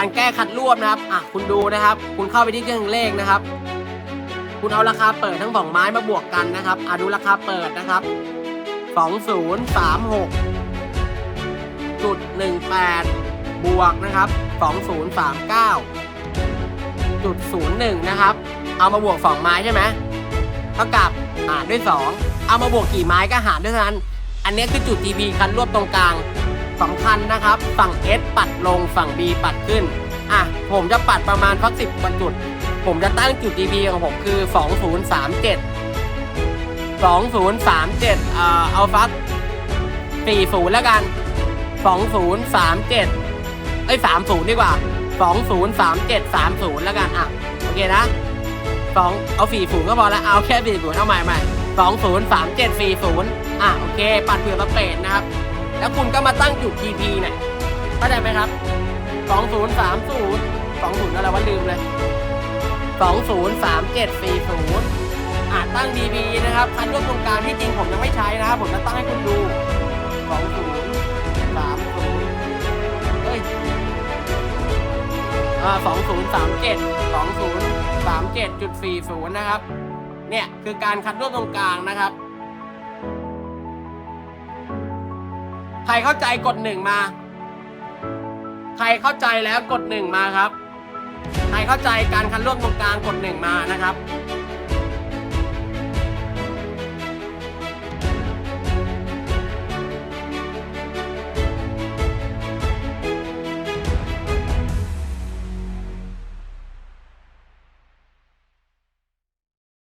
การแก้คัดรวบนะครับอะคุณดูนะครับ คุณเข้าไปที่เครื่องเลขนะครับ คุณเอาราคาเปิดทั้งสองไม้มาบวกกันนะครับอะดูราคาเปิดนะครับสองศูนย์สามหกจุดหนึ่งแปดบวกนะครับสองศูนย์สามเก้าจุดศูนย์หนึ่งนะครับ เอามาบวกสองไม้ใช่ไหมเท่ากับหารด้วยสองเอามาบวกกี่ไม้ก็หารด้วยเท่านั้น อันนี้คือจุด TP คันรวบตรงกลาง สำคัญนะครับ ฝั่ง S ปัดลงฝั่ง B ปัดขึ้น อะ ผมจะปัดประมาณสักสิบกว่าจุด ผมจะตั้งจุด TP ของผมคือ 2037 2037เอ่อเอาฟัก40 แล้วกัน 2037เอ้ย30 ดีกว่า 2037 30 แล้วกันอะโอเคนะสองเอาสี่ศูนย์ก็พอแล้วเอาแค่สี่ศูนย์เอาใหม่ใหม่สองศูนย์สามเจ็ดสี่ศูนย์อะโอเค ปัดเผื่อสเปดนะครับ แล้วคุณก็มาตั้งจุด TP เนี่ยเข้าใจไหมครับสองศูนย์สามศูนย์สองศูนย์อะไรวะลืมเลยสองศูนย์สามเจ็ดสี่ศูนย์อะตั้ง TP นะครับคันรวบตรงกลางที่จริงผมยังไม่ใช้นะครับ ผมจะตั้งให้คุณดูสองศูนย์สามศูนย์เฮ้ยอ่าสองศูนย์สามเจ็ดสองศูนย์สามเจ็ดจุดสี่ศูนย์นะครับ เนี่ยคือการคัดรวบตรงกลางนะครับ ใครเข้าใจกดหนึ่งมา ใครเข้าใจแล้วกดหนึ่งมาครับ ใครเข้าใจการคัดลวกตรงกลางกดหนึ่งมานะครับ